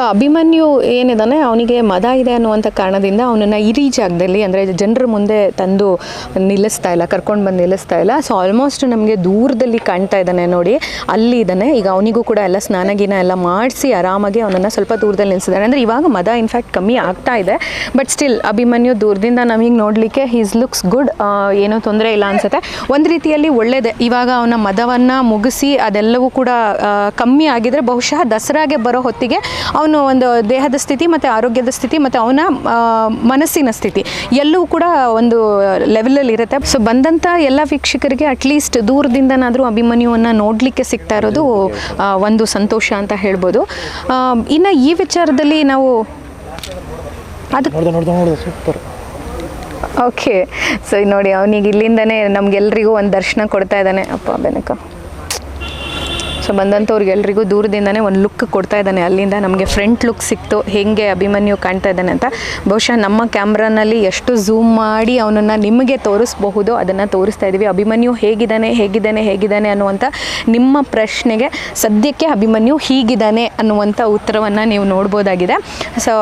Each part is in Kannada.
ಸೊ ಅಭಿಮನ್ಯು ಏನಿದಾನೆ, ಅವನಿಗೆ ಮದ ಇದೆ ಅನ್ನುವಂಥ ಕಾರಣದಿಂದ ಅವನನ್ನು ಇರಿ ಜಾಗದಲ್ಲಿ ಅಂದರೆ ಜನರ ಮುಂದೆ ತಂದು ನಿಲ್ಲಿಸ್ತಾ ಇಲ್ಲ, ಕರ್ಕೊಂಡು ಬಂದು ನಿಲ್ಲಿಸ್ತಾ ಇಲ್ಲ. ಸೊ ಆಲ್ಮೋಸ್ಟ್ ನಮಗೆ ದೂರದಲ್ಲಿ ಕಾಣ್ತಾ ಇದ್ದಾನೆ ನೋಡಿ, ಅಲ್ಲಿ ಇದ್ದಾನೆ ಈಗ ಅವನಿಗೂ ಕೂಡ ಎಲ್ಲ ಸ್ನಾನಗಿನ ಎಲ್ಲ ಮಾಡಿಸಿ ಆರಾಮಾಗಿ ಅವನನ್ನು ಸ್ವಲ್ಪ ದೂರದಲ್ಲಿ ನಿಲ್ಲಿಸಿದ್ದಾನೆ ಅಂದರೆ ಇವಾಗ ಮದ ಇನ್ಫ್ಯಾಕ್ಟ್ ಕಮ್ಮಿ ಆಗ್ತಾ ಇದೆ. ಬಟ್ ಸ್ಟಿಲ್ ಅಭಿಮನ್ಯು ದೂರದಿಂದ ನಮಗೆ ನೋಡಲಿಕ್ಕೆ ಹೀಸ್ ಲುಕ್ಸ್ ಗುಡ್ ಏನೂ ತೊಂದರೆ ಇಲ್ಲ ಅನಿಸುತ್ತೆ. ಒಂದು ರೀತಿಯಲ್ಲಿ ಒಳ್ಳೆಯದೇ ಇವಾಗ ಅವನ ಮದವನ್ನು ಮುಗಿಸಿ ಅದೆಲ್ಲವೂ ಕೂಡ ಕಮ್ಮಿ ಆಗಿದ್ರೆ ಬಹುಶಃ ದಸರಾಗೆ ಬರೋ ಹೊತ್ತಿಗೆ ಅವನು ಒಂದು ದೇಹದ ಸ್ಥಿತಿ ಮತ್ತು ಆರೋಗ್ಯದ ಸ್ಥಿತಿ ಮತ್ತು ಅವನ ಮನಸ್ಸಿನ ಸ್ಥಿತಿ ಎಲ್ಲವೂ ಕೂಡ ಒಂದು ಲೆವೆಲಲ್ಲಿ ಇರುತ್ತೆ. ಸೊ ಬಂದಂಥ ಎಲ್ಲ ವೀಕ್ಷಕರಿಗೆ ಅಟ್ಲೀಸ್ಟ್ ದೂರದಿಂದನಾದರೂ ಅಭಿಮನ್ಯುವನ್ನು ನೋಡಲಿಕ್ಕೆ ಸಿಗ್ತಾ ಇರೋದು ಒಂದು ಸಂತೋಷ ಅಂತ ಹೇಳ್ಬೋದು. ಇನ್ನು ಈ ವಿಚಾರದಲ್ಲಿ ನಾವು ಅದು ಓಕೆ ಸೊ ನೋಡಿ ಅವನಿಗೆ ಇಲ್ಲಿಂದನೇ ನಮ್ಗೆಲ್ರಿಗೂ ಒಂದು ದರ್ಶನ ಕೊಡ್ತಾ ಇದ್ದಾನೆ. ಅಪ್ಪ ಬೆನಕ. ಸೊ ಬಂದಂಥವ್ರಿಗೆಲ್ರಿಗೂ ದೂರದಿಂದನೇ ಒಂದು ಲುಕ್ ಕೊಡ್ತಾ ಇದ್ದಾನೆ. ಅಲ್ಲಿಂದ ನಮಗೆ ಫ್ರಂಟ್ ಲುಕ್ ಸಿಕ್ತು. ಹೇಗೆ ಅಭಿಮನ್ಯು ಕಾಣ್ತಾ ಇದ್ದಾನೆ ಅಂತ. ಬಹುಶಃ ನಮ್ಮ ಕ್ಯಾಮ್ರಾನಲ್ಲಿ ಎಷ್ಟು ಝೂಮ್ ಮಾಡಿ ಅವನನ್ನು ನಿಮಗೆ ತೋರಿಸ್ಬಹುದು, ಅದನ್ನು ತೋರಿಸ್ತಾ ಇದ್ದೀವಿ. ಅಭಿಮನ್ಯು ಹೇಗಿದ್ದಾನೆ ಹೇಗಿದ್ದಾನೆ ಹೇಗಿದ್ದಾನೆ ಅನ್ನುವಂಥ ನಿಮ್ಮ ಪ್ರಶ್ನೆಗೆ ಸದ್ಯಕ್ಕೆ ಅಭಿಮನ್ಯು ಹೀಗಿದ್ದಾನೆ ಅನ್ನುವಂಥ ಉತ್ತರವನ್ನು ನೀವು ನೋಡ್ಬೋದಾಗಿದೆ. ಸೊ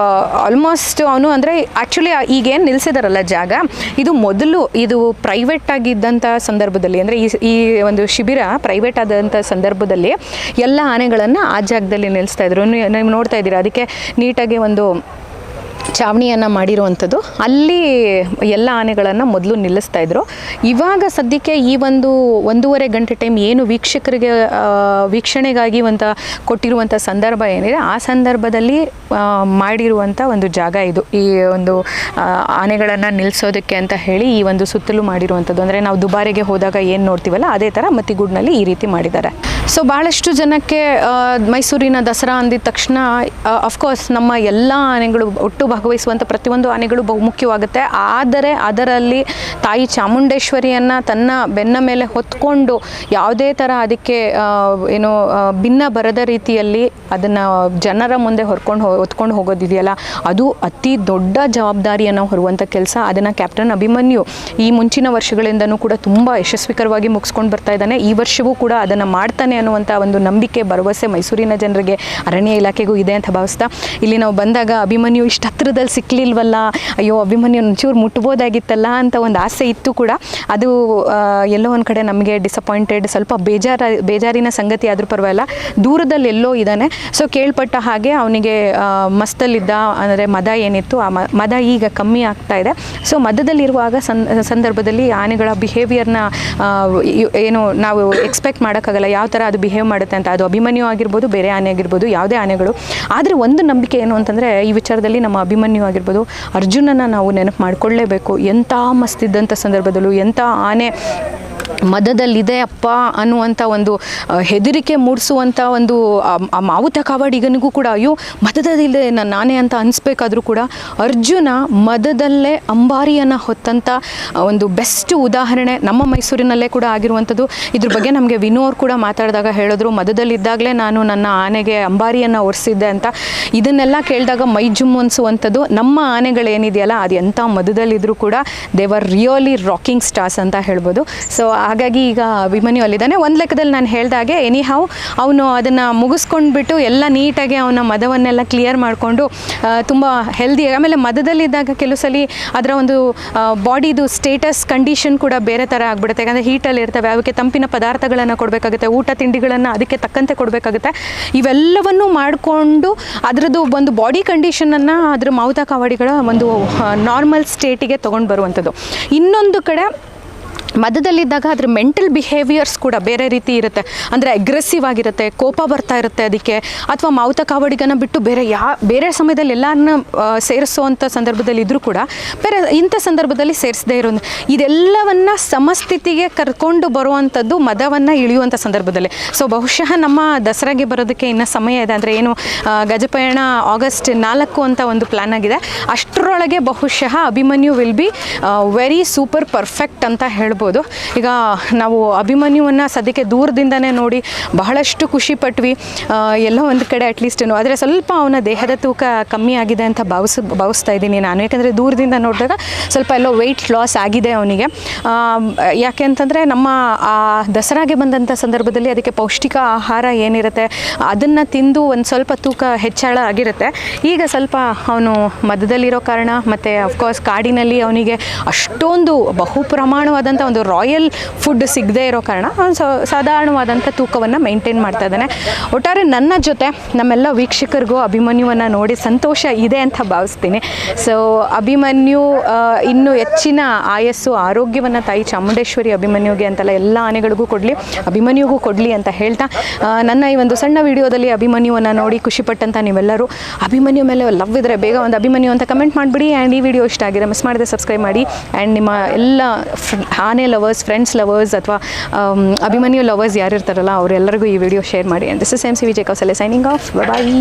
ಆಲ್ಮೋಸ್ಟ್ ಅವನು ಅಂದರೆ ಆ್ಯಕ್ಚುಲಿ ಈಗೇನು ನಿಲ್ಲಿಸಿದಾರಲ್ಲ ಜಾಗ. ಇದು ಮೊದಲು ಇದು ಪ್ರೈವೇಟ್ ಆಗಿದ್ದಂಥ ಸಂದರ್ಭದಲ್ಲಿ ಅಂದರೆ ಈ ಈ ಒಂದು ಶಿಬಿರ ಪ್ರೈವೇಟ್ ಆದಂಥ ಸಂದರ್ಭದಲ್ಲಿ ಎಲ್ಲ ಆನೆಗಳನ್ನು ಆ ಜಾಗದಲ್ಲಿ ನಿಲ್ಲಿಸ್ತಾ ಇದ್ರು. ನೀವು ನೋಡ್ತಾ ಇದ್ದೀರಾ? ಅದಕ್ಕೆ ನೀಟಾಗಿ ಒಂದು ಚಾವಣಿಯನ್ನು ಮಾಡಿರುವಂಥದ್ದು. ಅಲ್ಲಿ ಎಲ್ಲ ಆನೆಗಳನ್ನು ಮೊದಲು ನಿಲ್ಲಿಸ್ತಾ ಇದ್ರು. ಇವಾಗ ಸದ್ಯಕ್ಕೆ ಈ ಒಂದು ಒಂದೂವರೆ ಗಂಟೆ ಟೈಮ್ ಏನು ವೀಕ್ಷಕರಿಗೆ ವೀಕ್ಷಣೆಗಾಗಿ ಒಂದು ಕೊಟ್ಟಿರುವಂಥ ಸಂದರ್ಭ ಏನಿದೆ, ಆ ಸಂದರ್ಭದಲ್ಲಿ ಮಾಡಿರುವಂಥ ಒಂದು ಜಾಗ ಇದು. ಈ ಒಂದು ಆನೆಗಳನ್ನು ನಿಲ್ಲಿಸೋದಕ್ಕೆ ಅಂತ ಹೇಳಿ ಈ ಒಂದು ಸುತ್ತಲೂ ಮಾಡಿರುವಂಥದ್ದು. ಅಂದರೆ ನಾವು ದುಬಾರಿಗೆ ಹೋದಾಗ ಏನು ನೋಡ್ತೀವಲ್ಲ, ಅದೇ ಥರ ಮತ್ತಿಗೂಡ್ನಲ್ಲಿ ಈ ರೀತಿ ಮಾಡಿದ್ದಾರೆ. ಸೊ ಭಾಳಷ್ಟು ಜನಕ್ಕೆ ಮೈಸೂರಿನ ದಸರಾ ಅಂದಿದ ತಕ್ಷಣ ಅಫ್ಕೋರ್ಸ್ ನಮ್ಮ ಎಲ್ಲ ಆನೆಗಳು ಒಟ್ಟು ಭಾಗವಹಿಸುವಂಥ ಪ್ರತಿಯೊಂದು ಆನೆಗಳು ಬಹುಮುಖ್ಯವಾಗುತ್ತೆ. ಆದರೆ ಅದರಲ್ಲಿ ತಾಯಿ ಚಾಮುಂಡೇಶ್ವರಿಯನ್ನು ತನ್ನ ಬೆನ್ನ ಮೇಲೆ ಹೊತ್ಕೊಂಡು ಯಾವುದೇ ಥರ ಅದಕ್ಕೆ ಏನು ಭಿನ್ನ ಬರದ ರೀತಿಯಲ್ಲಿ ಅದನ್ನು ಜನರ ಮುಂದೆ ಹೊರ್ಕೊಂಡು ಹೊತ್ಕೊಂಡು ಹೋಗೋದಿದೆಯಲ್ಲ, ಅದು ಅತಿ ದೊಡ್ಡ ಜವಾಬ್ದಾರಿಯನ್ನು ಹೊರುವಂಥ ಕೆಲಸ. ಅದನ್ನು ಕ್ಯಾಪ್ಟನ್ ಅಭಿಮನ್ಯು ಈ ಮುಂಚಿನ ವರ್ಷಗಳಿಂದನೂ ಕೂಡ ತುಂಬ ಯಶಸ್ವಿಕರವಾಗಿ ಮುಗಿಸ್ಕೊಂಡು ಬರ್ತಾ ಇದ್ದಾನೆ. ಈ ವರ್ಷವೂ ಕೂಡ ಅದನ್ನು ಮಾಡ್ತಾನೆ ಅನ್ನುವಂಥ ಒಂದು ನಂಬಿಕೆ, ಭರವಸೆ ಮೈಸೂರಿನ ಜನರಿಗೆ ಅರಣ್ಯ ಇಲಾಖೆಗೂ ಇದೆ ಅಂತ ಭಾವಿಸ್ತಾ. ಇಲ್ಲಿ ನಾವು ಬಂದಾಗ ಅಭಿಮನ್ಯು ಇಷ್ಟು ಹತ್ರದಲ್ಲಿ ಸಿಕ್ಕಲಿಲ್ವಲ್ಲ ಅಯ್ಯೋ, ಅಭಿಮನ್ಯು ಒಂಚೂರು ಮುಟ್ಬೋದಾಗಿತ್ತಲ್ಲ ಅಂತ ಒಂದು ಆಸೆ ಇತ್ತು ಕೂಡ. ಅದು ಎಲ್ಲೋ ಒಂದು ಕಡೆ ನಮಗೆ ಡಿಸಪಾಯಿಂಟೆಡ್ ಸ್ವಲ್ಪ ಬೇಜಾರ, ಬೇಜಾರಿನ ಸಂಗತಿ ಆದರೂ ಪರವಾಗಿಲ್ಲ. ದೂರದಲ್ಲಿ ಎಲ್ಲೋ ಇದ್ದಾನೆ ಸೊ ಕೇಳ್ಪಟ್ಟ ಹಾಗೆ ಅವನಿಗೆ ಮಸ್ತಲ್ಲಿದ್ದ, ಅಂದರೆ ಮದ ಏನಿತ್ತು, ಆ ಮದ ಈಗ ಕಮ್ಮಿ ಆಗ್ತಾ ಇದೆ. ಸೊ ಮದದಲ್ಲಿರುವಾಗ ಸಂದರ್ಭದಲ್ಲಿ ಆನೆಗಳ ಬಿಹೇವಿಯರ್ನ ಏನು, ನಾವು ಎಕ್ಸ್ಪೆಕ್ಟ್ ಮಾಡೋಕ್ಕಾಗಲ್ಲ. ಯಾವ ಥರ ಅದು ಬಿಹೇವ್ ಮಾಡುತ್ತೆ ಅಂತ. ಅದು ಅಭಿಮನ್ಯು ಆಗಿರ್ಬೋದು, ಬೇರೆ ಆನೆ ಆಗಿರ್ಬೋದು, ಯಾವುದೇ ಆನೆಗಳು. ಆದರೆ ಒಂದು ನಂಬಿಕೆ ಏನು ಅಂತಂದರೆ, ಈ ವಿಚಾರದಲ್ಲಿ ನಮ್ಮ ಅಭಿಮನ್ಯು ಆಗಿರ್ಬೋದು ಅರ್ಜುನನ ನಾವು ನೆನಪು ಮಾಡಿಕೊಳ್ಳೇಬೇಕು. ಎಂಥ ಮಸ್ತಿದ್ದಂಥ ಸಂದರ್ಭದಲ್ಲೂ ಎಂಥ ಆನೆ ಮದದಲ್ಲಿದೆ ಅಪ್ಪ ಅನ್ನುವಂಥ ಒಂದು ಹೆದರಿಕೆ ಮೂಡಿಸುವಂಥ ಒಂದು, ಆ- ಮಾವುತ ಕಾವಾಡಿಗನಿಗೂ ಕೂಡ ಅಯ್ಯೋ, ಮದದಲ್ಲಿದೆ ನಾನು ನಾನೇ ಅಂತ ಅನಿಸ್ಬೇಕಾದ್ರೂ ಕೂಡ ಅರ್ಜುನ ಮದದಲ್ಲೇ ಅಂಬಾರಿಯನ್ನು ಹೊತ್ತಂಥ ಒಂದು ಬೆಸ್ಟ್ ಉದಾಹರಣೆ ನಮ್ಮ ಮೈಸೂರಿನಲ್ಲೇ ಕೂಡ ಆಗಿರುವಂಥದ್ದು. ಇದ್ರ ಬಗ್ಗೆ ನಮಗೆ ವಿನೋ ಅವ್ರು ಕೂಡ ಮಾತಾಡಿದಾಗ ಹೇಳಿದ್ರು, ಮದದಲ್ಲಿದ್ದಾಗಲೇ ನಾನು ನನ್ನ ಆನೆಗೆ ಅಂಬಾರಿಯನ್ನು ಒರೆಸಿದ್ದೆ ಅಂತ. ಇದನ್ನೆಲ್ಲ ಕೇಳಿದಾಗ ಮೈ ಜುಮ್ ಅನಿಸುವಂಥದ್ದು. ನಮ್ಮ ಆನೆಗಳೇನಿದೆಯಲ್ಲ ಅದು ಎಂಥ ಮದದಲ್ಲಿದ್ದರೂ ಕೂಡ ದೇವರ್ ರಿಯಲಿ ರಾಕಿಂಗ್ ಸ್ಟಾರ್ಸ್ ಅಂತ ಹೇಳ್ಬೋದು. ಸೊ ಹಾಗಾಗಿ ಈಗ ಅಭಿಮನ್ಯು ಅಲ್ಲಿದ್ದಾನೆ. ಒಂದು ಲೆಕ್ಕದಲ್ಲಿ ನಾನು ಹೇಳ್ದಾಗೆ ಎನಿ ಹೌ ಅವನು ಅದನ್ನು ಮುಗಿಸ್ಕೊಂಡ್ಬಿಟ್ಟು ಎಲ್ಲ ನೀಟಾಗಿ ಅವನ ಮದವನ್ನೆಲ್ಲ ಕ್ಲಿಯರ್ ಮಾಡಿಕೊಂಡು ತುಂಬ ಹೆಲ್ದಿ ಆಮೇಲೆ ಮದದಲ್ಲಿದ್ದಾಗ ಕೆಲವು ಸಲ ಅದರ ಒಂದು ಬಾಡಿದು ಸ್ಟೇಟಸ್ ಕಂಡೀಷನ್ ಕೂಡ ಬೇರೆ ಥರ ಆಗಿಬಿಡುತ್ತೆ. ಯಾಕಂದರೆ ಹೀಟಲ್ಲಿ ಇರ್ತವೆ, ಅವಕ್ಕೆ ತಂಪಿನ ಪದಾರ್ಥಗಳನ್ನು ಕೊಡಬೇಕಾಗುತ್ತೆ, ಊಟ ತಿಂಡಿಗಳನ್ನು ಅದಕ್ಕೆ ತಕ್ಕಂತೆ ಕೊಡಬೇಕಾಗುತ್ತೆ. ಇವೆಲ್ಲವನ್ನು ಮಾಡಿಕೊಂಡು ಅದರದ್ದು ಒಂದು ಬಾಡಿ ಕಂಡೀಷನನ್ನು ಅದರ ಮೌತಾ ಕಾವಾಡಿಗಳ ಒಂದು ನಾರ್ಮಲ್ ಸ್ಟೇಟಿಗೆ ತೊಗೊಂಡು ಬರುವಂಥದ್ದು. ಇನ್ನೊಂದು ಕಡೆ ಮದದಲ್ಲಿದ್ದಾಗ ಅದ್ರ ಮೆಂಟಲ್ ಬಿಹೇವಿಯರ್ಸ್ ಕೂಡ ಬೇರೆ ರೀತಿ ಇರುತ್ತೆ. ಅಂದರೆ ಅಗ್ರೆಸಿವ್ ಆಗಿರುತ್ತೆ, ಕೋಪ ಬರ್ತಾ ಇರುತ್ತೆ ಅದಕ್ಕೆ. ಅಥವಾ ಮಾವುತ ಕಾವಡಿಗನ ಬಿಟ್ಟು ಬೇರೆ ಯಾ, ಬೇರೆ ಸಮಯದಲ್ಲಿ ಎಲ್ಲರನ್ನ ಸೇರಿಸುವಂಥ ಸಂದರ್ಭದಲ್ಲಿ ಇದ್ದರೂ ಕೂಡ ಬೇರೆ ಇಂಥ ಸಂದರ್ಭದಲ್ಲಿ ಸೇರಿಸದೇ ಇರೋದು ಇದೆಲ್ಲವನ್ನು ಸಮಸ್ಥಿತಿಗೆ ಕರ್ಕೊಂಡು ಬರುವಂಥದ್ದು ಮದವನ್ನು ಇಳಿಯುವಂಥ ಸಂದರ್ಭದಲ್ಲಿ. ಸೊ ಬಹುಶಃ ನಮ್ಮ ದಸರಾಗೆ ಬರೋದಕ್ಕೆ ಇನ್ನು ಸಮಯ ಇದೆ. ಅಂದರೆ ಏನು ಗಜಪಯಣ ಆಗಸ್ಟ್ ನಾಲ್ಕು ಅಂತ ಒಂದು ಪ್ಲ್ಯಾನ್ ಆಗಿದೆ. ಅಷ್ಟರೊಳಗೆ ಬಹುಶಃ Abhimanyu will be very super perfect ಅಂತ ಹೇಳ್ಬೋದು. ಹೇಳ್ಬೋದು ಈಗ ನಾವು ಅಭಿಮನ್ಯುವನ್ನು ಸದ್ಯಕ್ಕೆ ದೂರದಿಂದನೇ ನೋಡಿ ಬಹಳಷ್ಟು ಖುಷಿ ಪಟ್ವಿ. ಎಲ್ಲೋ ಒಂದು ಕಡೆ ಅಟ್ಲೀಸ್ಟ್ ಆದರೆ ಸ್ವಲ್ಪ ಅವನ ದೇಹದ ತೂಕ ಕಮ್ಮಿ ಆಗಿದೆ ಅಂತ ಭಾವಿಸ್, ಭಾವಿಸ್ತಾ ಇದ್ದೀನಿ ನಾನು. ಯಾಕೆಂದರೆ ದೂರದಿಂದ ನೋಡಿದಾಗ ಸ್ವಲ್ಪ ಎಲ್ಲೋ ವೆಯ್ಟ್ ಲಾಸ್ ಆಗಿದೆ ಅವನಿಗೆ. ಯಾಕೆ ಅಂತಂದರೆ ನಮ್ಮ ದಸರಾಗೆ ಬಂದಂಥ ಸಂದರ್ಭದಲ್ಲಿ ಅದಕ್ಕೆ ಪೌಷ್ಟಿಕ ಆಹಾರ ಏನಿರುತ್ತೆ, ಅದನ್ನು ತಿಂದು ಒಂದು ಸ್ವಲ್ಪ ತೂಕ ಹೆಚ್ಚಳ ಆಗಿರುತ್ತೆ. ಈಗ ಸ್ವಲ್ಪ ಅವನು ಮಧ್ಯದಲ್ಲಿರೋ ಕಾರಣ, ಮತ್ತು ಅಫ್ಕೋರ್ಸ್ ಕಾಡಿನಲ್ಲಿ ಅವನಿಗೆ ಅಷ್ಟೊಂದು ಬಹು ಪ್ರಮಾಣವಾದಂಥ ಒಂದು ರಾಯಲ್ ಫುಡ್ ಸಿಗದೇ ಇರೋ ಕಾರಣ ಅವನು ಸಾಧಾರಣವಾದಂಥ ತೂಕವನ್ನು ಮೈಂಟೈನ್ ಮಾಡ್ತಾ ಇದ್ದಾನೆ. ಒಟ್ಟಾರೆ ನನ್ನ ಜೊತೆ ನಮ್ಮೆಲ್ಲ ವೀಕ್ಷಕರಿಗೂ ಅಭಿಮನ್ಯುವನ್ನು ನೋಡಿ ಸಂತೋಷ ಇದೆ ಅಂತ ಭಾವಿಸ್ತೀನಿ. ಸೊ ಅಭಿಮನ್ಯು ಇನ್ನೂ ಹೆಚ್ಚಿನ ಆಯಸ್ಸು, ಆರೋಗ್ಯವನ್ನು ತಾಯಿ ಚಾಮುಂಡೇಶ್ವರಿ ಅಭಿಮನ್ಯುಗೆ ಅಂತೆಲ್ಲ ಎಲ್ಲ ಆನೆಗಳಿಗೂ ಕೊಡಲಿ, ಅಭಿಮನ್ಯುಗೂ ಕೊಡಲಿ ಅಂತ ಹೇಳ್ತಾ ನನ್ನ ಈ ಒಂದು ಸಣ್ಣ ವಿಡಿಯೋದಲ್ಲಿ ಅಭಿಮನ್ಯುವನ್ನು ನೋಡಿ ಖುಷಿಪಟ್ಟಂತ ನೀವೆಲ್ಲರೂ, ಅಭಿಮನ್ಯು ಮೇಲೆ ಲವ್ ಇದ್ದರೆ ಬೇಗ ಒಂದು ಅಭಿಮನ್ಯು ಅಂತ ಕಮೆಂಟ್ ಮಾಡಿಬಿಡಿ ಆ್ಯಂಡ್ ಈ ವಿಡಿಯೋ ಇಷ್ಟ ಆಗಿದೆ ಮಿಸ್ ಮಾಡಿದೆ ಸಬ್ಸ್ಕ್ರೈಬ್ ಮಾಡಿ ಆ್ಯಂಡ್ ನಿಮ್ಮ ಎಲ್ಲ ಆನೆ ಲವರ್ಸ್ ಫ್ರೆಂಡ್ಸ್ ಲವರ್ಸ್ ಅಥವಾ ಅಭಿಮನ್ಯು ಲವರ್ಸ್ ಯಾರಿರ್ತಾರಲ್ಲ, ಅವರೆಲ್ಲರಿಗೂ ಈ ವಿಡಿಯೋ ಶೇರ್ ಮಾಡಿ. This is M C Vijay Kausale signing off bye